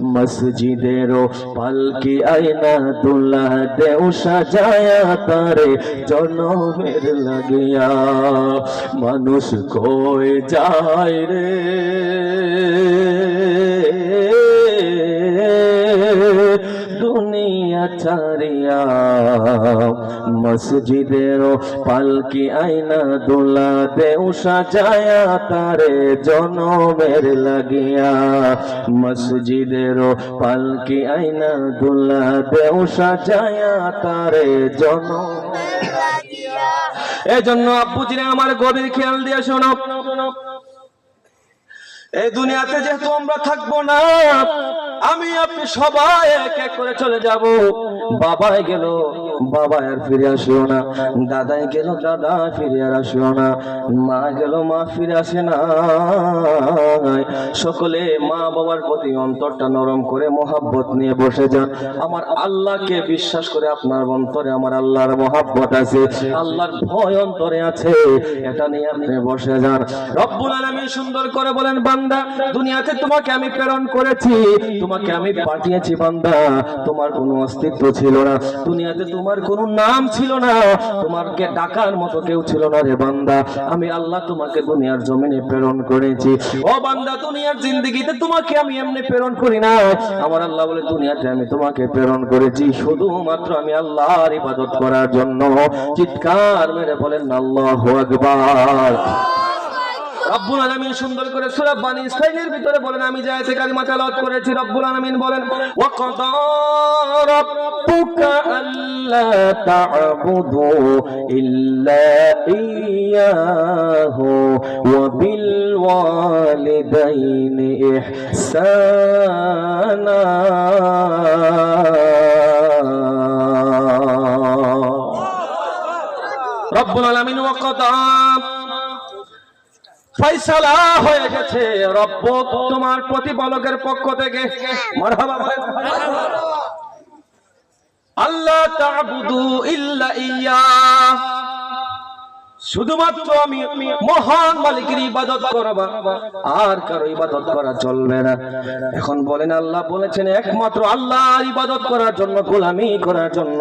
মসজিদেরও পালকি আয়না দুলা দেউ সাজায়া তারে জনমের লাগিয়া। মানুষ কই যায় রে? ছাড়িয়া মসজিদের পালকি আইনা দোলা দেও সাজায়া তারে জনমের লাগিয়া মসজিদের পালকি আইনা দোলা দেও সাজায়া তারে জনম এই জন্য আব্বুজিনে আমার গভীর খেয়াল দিয়ে শোনো। এই দুনিয়াতে যেহেতু আমরা থাকব না আমি আপনি সবাই এক এক করে চলে যাব। বাবাই গেল, বাবা আর ফিরে আসিও না। দাদাই গেল, দাদা ফিরে আর আসিও না। মা গেল, মা ফিরে আসে না সকলে মা বাবার প্রতি অন্তরটা নরম করে মহাব্বত নিয়ে বসে যান। আমার আল্লাহকে বিশ্বাস করে আপনার অন্তরে আমার আল্লাহর মহাব্বত আছে। আল্লাহর ভয় অন্তরে আছে। এটা নিয়ে আপনি বসে যান। রব্বুল আলামিন সুন্দর করে বলেন, বান্দা, দুনিয়াতে তোমাকে আমি প্রেরণ করেছি। তোমাকে আমি পাঠিয়েছি বান্দা। তোমার কোনো অস্তিত্ব ছিল না। দুনিয়াতে তোমার কোনো নাম ছিল না। তোমাকে ডাকার মতো কেউ ছিল না রে বান্দা। আমি আল্লাহ তোমাকে দুনিয়ার জমিনে প্রেরণ করেছি। ও বান্দা, দুনিয়ার জিন্দগিতে তোমাকে আমি এমনি প্রেরণ করি না। আমার আল্লাহ বলে, দুনিয়াতে আমি তোমাকে প্রেরণ করেছি। শুধুমাত্র আমি আল্লাহর ইবাদত করার জন্য। চিৎকার মেরে বলেন, আল্লাহু আকবার। রব্বুল আলামিন সুন্দর করে সূরা বানি ইসরাইলের ভিতরে বলেন আমি যে আয়াতে কালিমা তেলাওয়াত করেছি রব্বুল আলামিন বলেন ওয়া কাদা রাব্বুকা আল্লা তা'বুদু ইল্লা ইয়্যাহু ওয়া বিল ওয়ালিদাইনি ইহসানা। রব্বুল আলামিন ওয়া কাদা ফয়সালা হয়ে গেছে রব্ব তোমার প্রতিপালকের পক্ষ থেকে। আল্লাহ তা'বুদু ইল্লা ইয়া শুধুমাত্র আমি মহান মালিকের ইবাদত করবা, আর কারও ইবাদত করা চলবে না। এখন বলেন, আল্লাহ বলেছেন, একমাত্র আল্লাহর ইবাদত করার জন্য, গোলামি করার জন্য।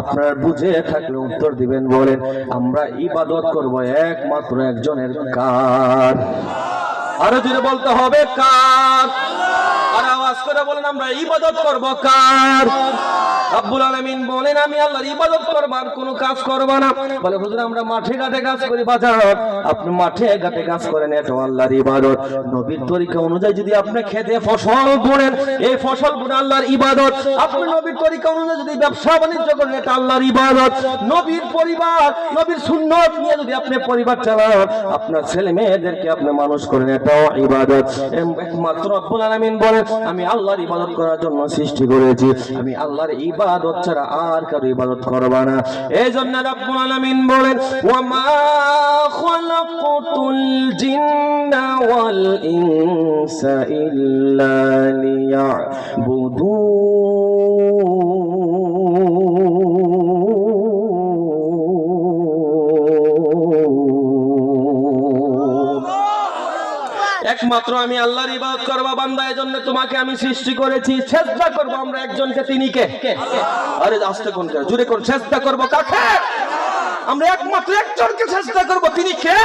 আপনার বুঝে থাকলে উত্তর দিবেন বলেন, আমরা ইবাদত করব একমাত্র একজনের কার। আরও জোরে বলতে হবে, কার। আর আওয়াজ করে বলেন, আমরা ইবাদত করব কার। আব্বুল আলামিন বলেন, আমি আল্লাহর ইবাদত করবার কোনো কাজ করব না। বলে, হুজুর, আমরা মাঠে ঘাটে কাজ করি বাজার। আপনি মাঠে ঘাটে কাজ করেন আল্লাহর ইবাদত। নবীর তরিকা অনুযায়ী যদি আপনি খেতে ফসল বুনেন, এই ফসল আল্লাহর ইবাদত। আপনি নবীর তরিকা অনুযায়ী যদি ব্যবসা বাণিজ্য করেন, এটা আল্লাহর ইবাদত। নবীর পরিবার, নবীর সুন্নত নিয়ে যদি আপনি পরিবার চালান, আপনার ছেলে মেয়েদেরকে আপনি মানুষ করেন, এটাও ইবাদত। একমাত্র রব্বুল আলামিন বলেন, আমি আল্লাহর ইবাদত করার জন্য সৃষ্টি করেছি। আমি আল্লাহর ইবাদত ছাড়া আর কারও ইবাদত করব না। এই জন্য রব্বুল আলামিন বলেন, ওয়ামা খালাকাতুল জিন্না ওয়াল ইনসা ইল্লা লিয়াবুদুন। একমাত্র আমি আল্লাহর ইবাদত বান্দা, এজন্য তোমাকে আমি সৃষ্টি করেছি। চেষ্টা করব আমরা একজনকে, তিনি কে? আরে, আস্তে কোন জুড়ে কোন? চেষ্টা করব কাকে? আমরা একমাত্র একজনকে চেষ্টা করব, তিনি কে?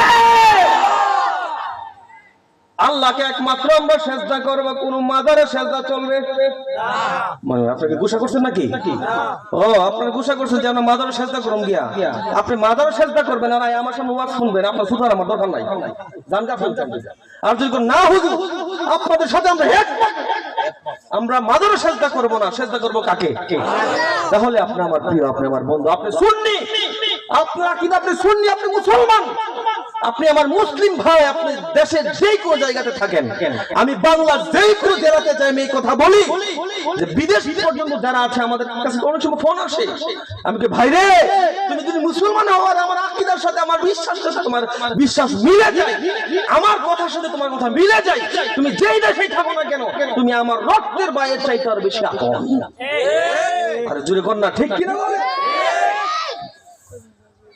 আল্লাহকে একমাত্র আমরা সেজদা করব, কোন মাদারে সেজদা চলবে? মানে আপনাকে গুসা করছেন নাকি? ও আপনার গুসা করছেন যে আমরা মাদারে সেজদা করুন গিয়া। আপনি মাদারে সেজদা করবেন আর আমার সামনে ওয়াজ শুনবেন, আপনার সুতার আমার দরকার নাই। ফেলছেন আর যদি না হুজুর, আপনাদের সাথে আমরা। আমরা সেজদা করব না, সেজদা করব কাকে? তাহলে আপনি আমার প্রিয়, আপনি আমার বন্ধু, আপনি আকিদা আপনি সুন্নি, আপনি মুসলমান। আপনি আমার মুসলিম ভাই আপনি দেশের যেই কোনো জায়গাতে থাকেন। আমি বাংলার যেই কোনো জেলাতে যাই আমি এই কথা বলি। যে বিদেশ পর্যন্ত যারা আছে আমাদের কাছে অনেক সময় ফোন আসে। আমি কি ভাই রে তুমি যদি মুসলমান হও আর আমার আকিদার সাথে আমার বিশ্বাসের সাথে তোমার বিশ্বাস মিলে যায় আমার কথার সাথে তোমার কথা মিলে যায় তুমি যেই দেশেই থাকো না কেন তুমি আমার রক্তের বাইরের চাইতে আর বেশি আপন। আরে জুড়ে কর না ঠিক কিনা বলে?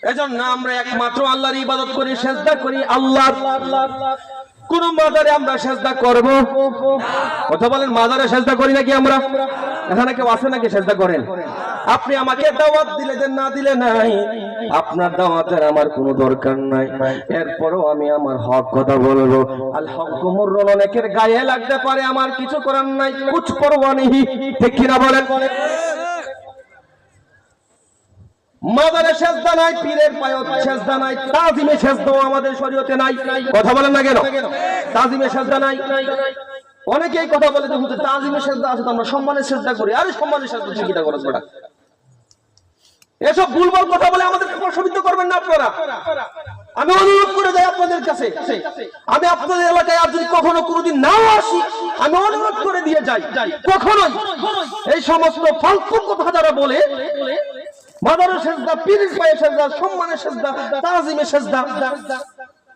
এজন্য আমরা একমাত্র আল্লাহর ইবাদত করি, সেজদা করি, আল্লাহ। কোন মাজারে আমরা সেজদা করব? কথা বলেন মাজারে সেজদা করি নাকি আমরা? এখানে কেউ আছে নাকি সেজদা করেন? আপনি আমাকে দাওয়াত দিলে দেন না দিলে নাই, আপনার দাওয়াতের আমার কোনো দরকার নাই। এরপরও আমি আমার হক কথা বলব। আল হক মুররুন অনেকের গায়ে লাগতে পারে, আমার কিছু করার নাই, কুছ পরোয়া নেই। ঠিক কিনা বলেন? এসব ভুলভাল কথা বলে আমাদের প্রশ্নবিদ্ধ করবেন না আপনারা। আমি অনুরোধ করে যাই আপনাদের কাছে। আমি আপনাদের এলাকায় আর যদি কখনো কোনোদিন নাও আসি, আমি অনুরোধ করে দিয়ে যাই। কখনোই এই সমস্ত ফালতু কথা যারা বলে মাদারের সেজদা, পীরের পায়ে সেজদা, সম্মানের সেজদা, তাজিমের সেজদা।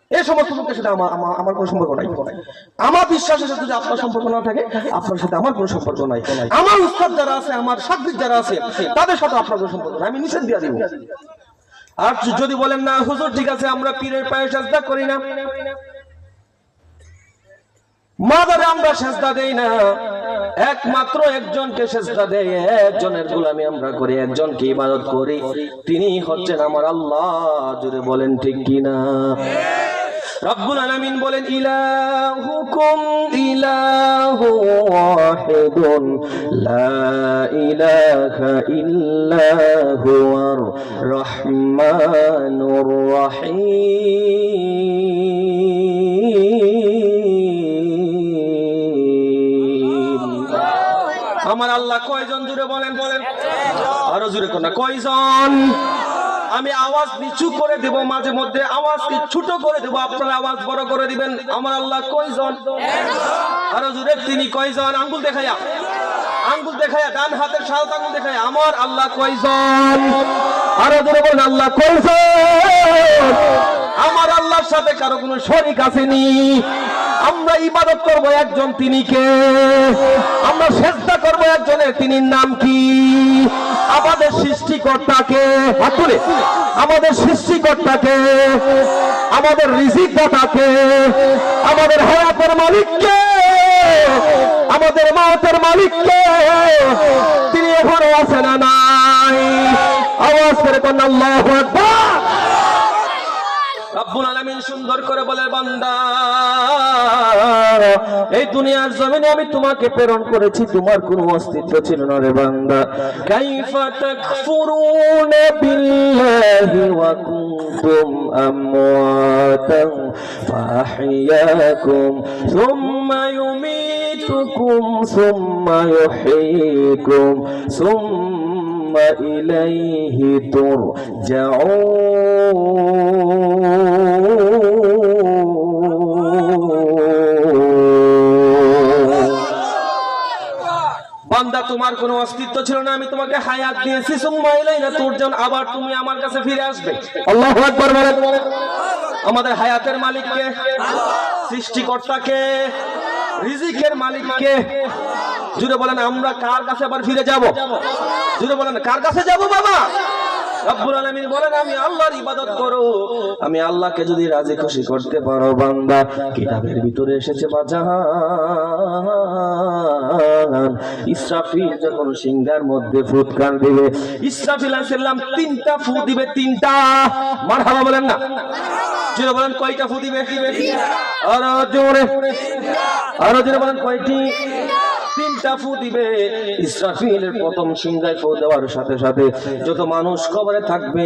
এই সমস্ত লোকের সাথে আমার আমার- কোনো সম্পর্ক নাই। আমার বিশ্বাসের সাথে যদি আপনার সম্পর্ক না থাকে, আপনার সাথে আমার কোনো সম্পর্ক নাই। আমার উস্তাদ যারা আছে, আমার সাকবির যারা আছে, তাদের সাথে আপনার কোনো সম্পর্ক নাই। আমি নিষেধ দিয়ে দিব। আর যদি বলেন না, হুজুর, ঠিক আছে, আমরা পীরের পায়ে সেজদা করি না। মাদারে আমরা সেজদা দেই না। একমাত্র একজনকে সেজদা দেই একজনের গোলামি আমরা করি, একজনকে ইবাদত করি। তিনি হচ্ছেন আমার আল্লাহ জুড়ে বলেন ঠিক কিনা? রব্বুল আলামিন বলেন, ইলাহুকুম ইলাহু ওয়াহিদুন, লা ইলাহা ইল্লা হুয়ার রহমানুর রহিম। আমার আল্লাহ কয়জন জুড়ে বলেন? বলেন। আরও জুড়ে কোন কয়জন? আমি আওয়াজ নিচু করে দেব, মাঝে মধ্যে আওয়াজকে ছোট করে দেব, আপনারা আওয়াজ বড় করে দিবেন। আমার আল্লাহ কয়জন? আরও জুড়ে, তিনি কয়জন? আঙ্গুল দেখাইয়া। আঙ্গুল দেখাইয়া, ডান হাতের সাত আঙ্গুল দেখাইয়া, আমার আল্লাহ কয়জন? আরও জুড়ে বলেন, আল্লাহ কয়জন? আমার আল্লাহর সাথে কারও কোনো শরিক আসেনি আমরা ইবাদত করব একজন তিনি কে আমরা চেষ্টা করব একজনের তিনি নাম কি? আমাদের সৃষ্টিকর্তাকে। তুলে আমাদের সৃষ্টিকর্তাকে, আমাদের রিজিক দাতাকে আমাদের হায়াতের মালিককে, আমাদের মাওতের মালিককে। তিনি এখনও আছে না নাই? আওয়াজ করে কোন আল্লাহু আকবার। রব্বুল আলামিন সুন্দর করে বলে, বান্দা, এই দুনিয়ার জমিনে আমি তোমাকে প্রেরণ করেছি, তোমার কোনো অস্তিত্ব ছিল না রে বান্দা। কাইফা তাকফুরুনা বিল্লাহি ওয়া কুনতুম আমওয়াতান ফাহিয়াকুম সুম্মা ইউমীতুকুম সুম্মা ইউহয়িকুম সুম্মা তুরজাউন বান্দা তোমার কোনো অস্তিত্ব ছিল না আমি তোমাকে হায়াত দিয়েছি সুম্মা ইলাইনা তুরজাউন আবার তুমি আমার কাছে ফিরে আসবে। আল্লাহু আকবার বলেন। আমাদের হায়াতের মালিককে সৃষ্টিকর্তাকে রিজিকের মালিককে জুড়ে বলেন আমরা কার কাছে আবার ফিরে যাব? জুড়ে বলেন কার কাছে যাব বাবা? রব্বুল আলামিন বলেন আমি আল্লাহর ইবাদত করো। আমি আল্লাহকে যদি রাজি খুশি করতে পারো বান্দা কিতাবের ভিতরে এসেছে ইসরাফিল যখন সিংহার মধ্যে দিবে ইসরাফিল তিনটা ফু দিবে তিনটা। মারহাবা বলেন না। জোরে বলেন কয়টা ফু দিবে? আরও জোরে। আরও জোরে বলেন কয়টি? তিনটা দিবে। ইসরাফিলের প্রথম সিংহায় ফু দেওয়ার সাথে সাথে যত মানুষ কবরে থাকবে,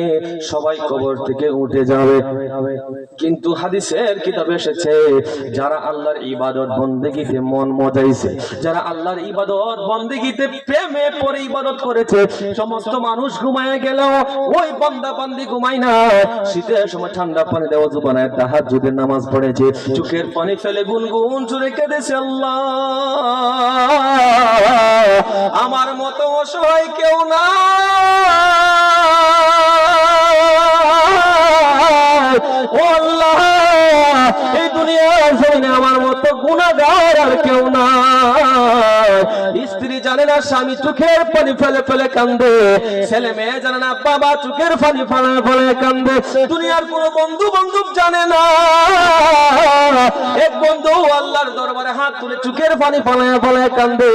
সবাই কবর থেকে উঠে যাবে। কিন্তু হাদিসের কিতাবে এসেছে, যারা আল্লাহর ইবাদত মন মজাইছে, যারা আল্লাহর ইবাদত প্রেমে পরে ইবাদত করেছে, সমস্ত মানুষ ঘুমায় গেল ওই বান্দা বান্দি ঘুমাই না। শীতের সময় ঠান্ডা পানি দেওয়া জুবানায় তাহার নামাজ পড়েছে, চোখের পানি ফেলে গুনগুন চুরে কেঁদেছে আল্লাহ। আমার মতো অসহায় কেউ না। এই দুনিয়ার জমিনে আমার মতো গুণাগার আর কেউ স্ত্রী জানে না স্বামী চোখের পানি ফেলে ফেলে কান্দে। ছেলে মেয়ে জানে না, বাবা চোখের পানি ফেলে ফেলে কান্দে। দুনিয়ার কোন বন্ধু বান্ধব জানে না। এক বন্ধু আল্লাহর দরবারে হাত তুলে চোখের পানি ফেলে ফেলে কান্দে।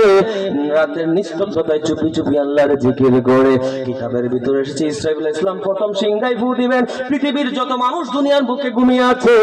রাতের নিস্তব্ধতায় চুপি চুপি আল্লাহর জিকির করে কিতাবের ভিতরে এসেছে, ইসরাইল ইসলাম প্রথম সিংহাই ফু দিবেন। পৃথিবীর যত মানুষ দুনিয়ার বুকে ঘুমিয়ে আছে